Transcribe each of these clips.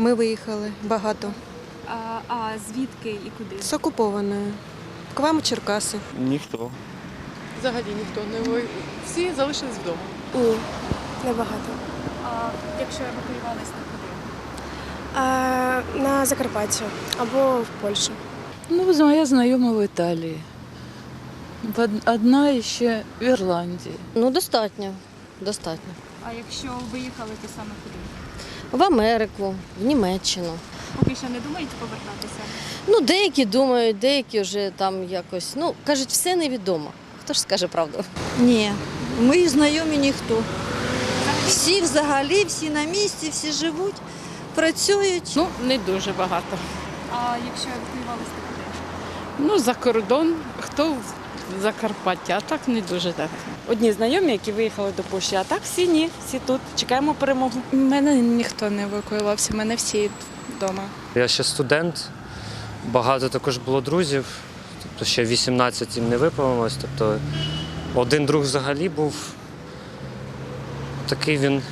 Ми виїхали багато. А, а звідки і куди? З окупованої. К вам Черкаси. Ніхто. Взагалі ніхто не ви. Всі залишились вдома. Ні, небагато. А якщо евакуювались, то куди? А, на Закарпаття або в Польщу. Ну, моя знайома в Італії. Одна ще в Ірландії. Ну, достатньо. Достатньо. А якщо виїхали, то саме куди? В Америку, в Німеччину. Поки що не думаєте повертатися? Ну, деякі думають, деякі вже там якось. Ну, кажуть, все невідомо. Хто ж скаже правду? Ні, мої знайомі ніхто. Всі взагалі, всі на місці, всі живуть, працюють. Ну, не дуже багато. А якщо евакуювались, куди? Ну, за кордон, хто в Закарпаття, а так не дуже так. Одні знайомі, які виїхали до Польщі, а так всі ні, всі тут. Чекаємо перемогу. У мене ніхто не евакуювався, мене всі вдома. Я ще студент, багато також було друзів, тобто ще 18 їм не виповнилось. Тобто один друг взагалі був такий він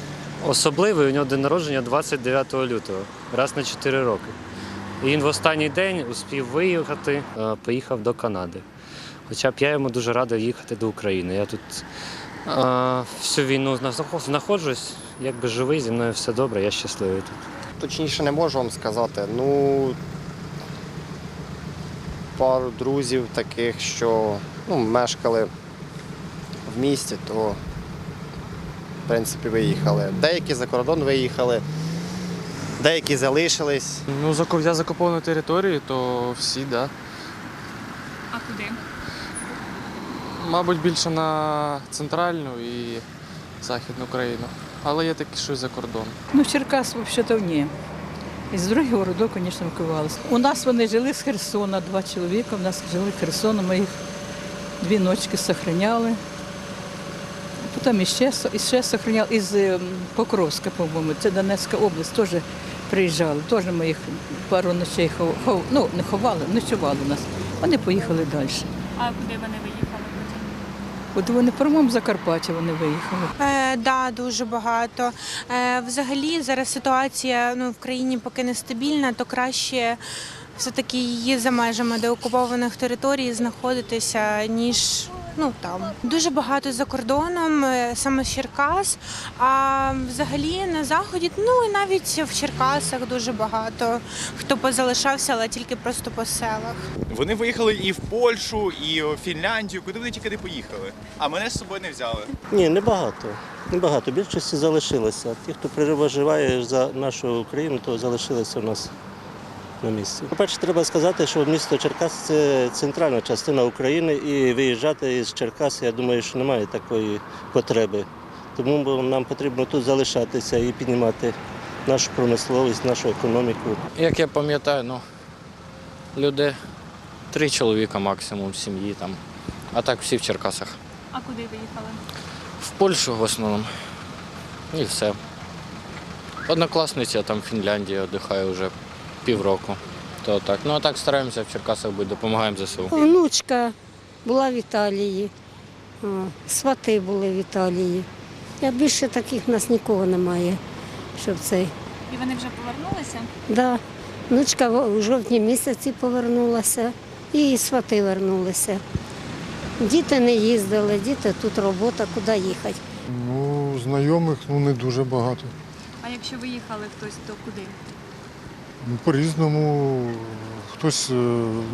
особливий, у нього день народження 29 лютого, раз на 4 роки. І він в останній день успів виїхати, е, поїхав до Канади. Хоча б я йому дуже радий їхати до України. Я тут е, всю війну знаход- знаходжусь, якби живий, зі мною все добре, я щасливий тут. Точніше не можу вам сказати. Ну, пару друзів таких, що ну, мешкали в місті, то в принципі виїхали. Деякі за кордон виїхали, деякі залишились. Ну, я за окуповану територію, то всі, так. Да. А куди? Мабуть, більше на центральну і західну Україну. Але є такі, що й за кордон. Ну, Черкас взагалі ні. Із других городок, звісно, евакуювалися. У нас вони жили з Херсона, два чоловіка. У нас жили з Херсона, ми їх дві ночки сохраняли. Потім іще, іще сохраняли із ем, Покровська, по-моєму, це Донецька область, теж приїжджали. Теж ми їх пару ночей хов, хов- ну, не ховали, ночували у нас. Вони поїхали далі. А куди вони виїхали? От вони, по-моєму, Закарпаття вони виїхали. Е, да, дуже багато. Е, взагалі зараз ситуація ну, в країні поки нестабільна, то краще все-таки її за межами деокупованих територій знаходитися, ніж ну там. Дуже багато за кордоном, е, саме з Черкас. А взагалі на заході, ну і навіть в Черкасах дуже багато хто позалишався, але тільки просто по селах. Вони виїхали і в Польщу, і в Фінляндію, куди вони тільки не поїхали. А мене з собою не взяли. Ні, небагато. Небагато. Більшості залишилося. Ті, хто переважає за нашу Україну, то залишилися у нас на місці. По-перше, треба сказати, що місто Черкас це центральна частина України, і виїжджати із Черкас, я думаю, що немає такої потреби. Тому нам потрібно тут залишатися і піднімати нашу промисловість, нашу економіку. Як я пам'ятаю, ну, люди три чоловіка максимум в сім'ї там. А так всі в Черкасах. А куди виїхали? В Польщу в основному. І все. Однокласниця там в Фінляндії віддихає вже півроку. То так. Ну а так стараємося в Черкасах бути, допомагаємо ЗСУ. Внучка була в Італії, свати були в Італії. Я більше таких в нас нікого немає, щоб цей. І вони вже повернулися? Да. Внучка в- у жовтні місяці повернулася і свати вернулися. Діти не їздили, діти тут робота, куди їхати. Ну, знайомих ну, не дуже багато. А якщо виїхали хтось, то куди? Ну, по-різному. Хтось е,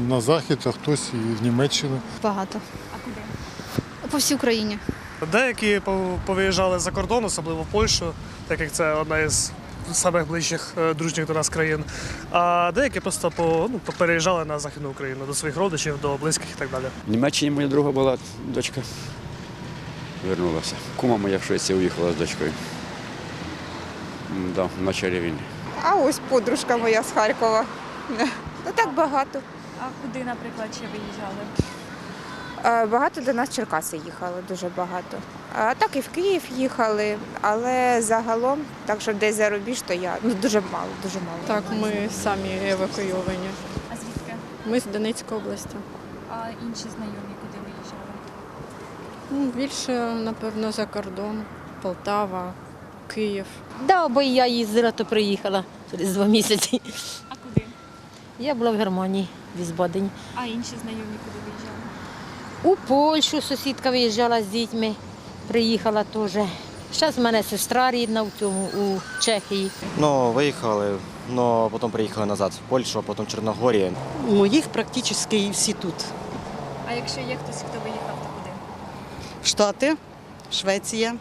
на захід, а хтось і в Німеччину. Багато. А куди? По всій Україні. Деякі повиїжджали за кордон, особливо в Польщу, так як це одна із самих ближчих е, дружніх до нас країн. А деякі просто по, ну, переїжджали на Західну Україну до своїх родичів, до близьких і так далі. В Німеччині моя друга була дочка. Вернулася. Кума моя в Швеції уїхала з дочкою. Да, в началі війни. А ось подружка моя з Харкова. Ну так багато. А куди, наприклад, ще виїжджали? Е, Багато до нас Черкаси їхали, дуже багато. А так і в Київ їхали, але загалом, так що десь за рубіж, то я ну дуже мало, дуже мало. Так, ми самі евакуйовані. А звідки? Ми з Донецької області. А інші знайомі куди виїжджали? Ну, більше, напевно, за кордон. Полтава, Київ. Да, бо я їздила, то приїхала. через два місяці. А куди? Я була в Германії, в Візбадені. А інші знайомі куди виїжджали? У Польщу сусідка виїжджала з дітьми, приїхала теж. Зараз в мене сестра рідна в цьому, у Чехії. Ну, виїхали, но потім приїхали назад в Польщу, а потім в Чорногорію. Моїх практично всі тут. А якщо є хтось, хто виїхав, то куди? Штати, Швеція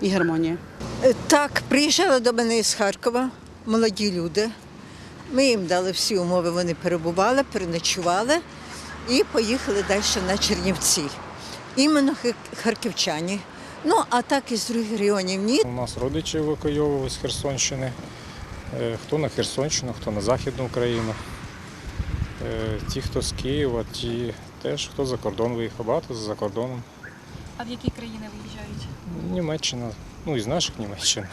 і Германія. Е, Так, приїжджали до мене із Харкова молоді люди. Ми їм дали всі умови, вони перебували, переночували і поїхали далі на Чернівці. Іменно харківчані. Ну, а так із других регіонів ні. У нас родичі евакуйовували з Херсонщини. Е, Хто на Херсонщину, хто на Західну Україну. Е, Ті, хто з Києва, ті теж, хто за кордон виїхав, багато за кордоном. А в які країни виїжджають? Німеччина, ну із наших Німеччин,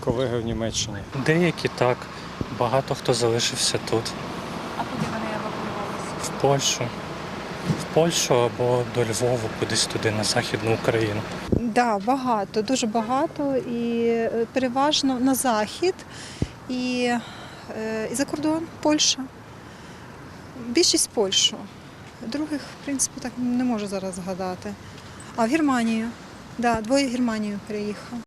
колеги в Німеччині. Деякі так, багато хто залишився тут, А куди вони евакуювалися? в Польщу. В Польщу або до Львову, кудись туди, на Західну Україну. Да, багато, дуже багато і е, переважно на захід і, е, і за кордон, Польща. Більшість Польщу. Других, в принципі, так не можу зараз згадати. А в Германію. Да, двоє в Германію переїхав.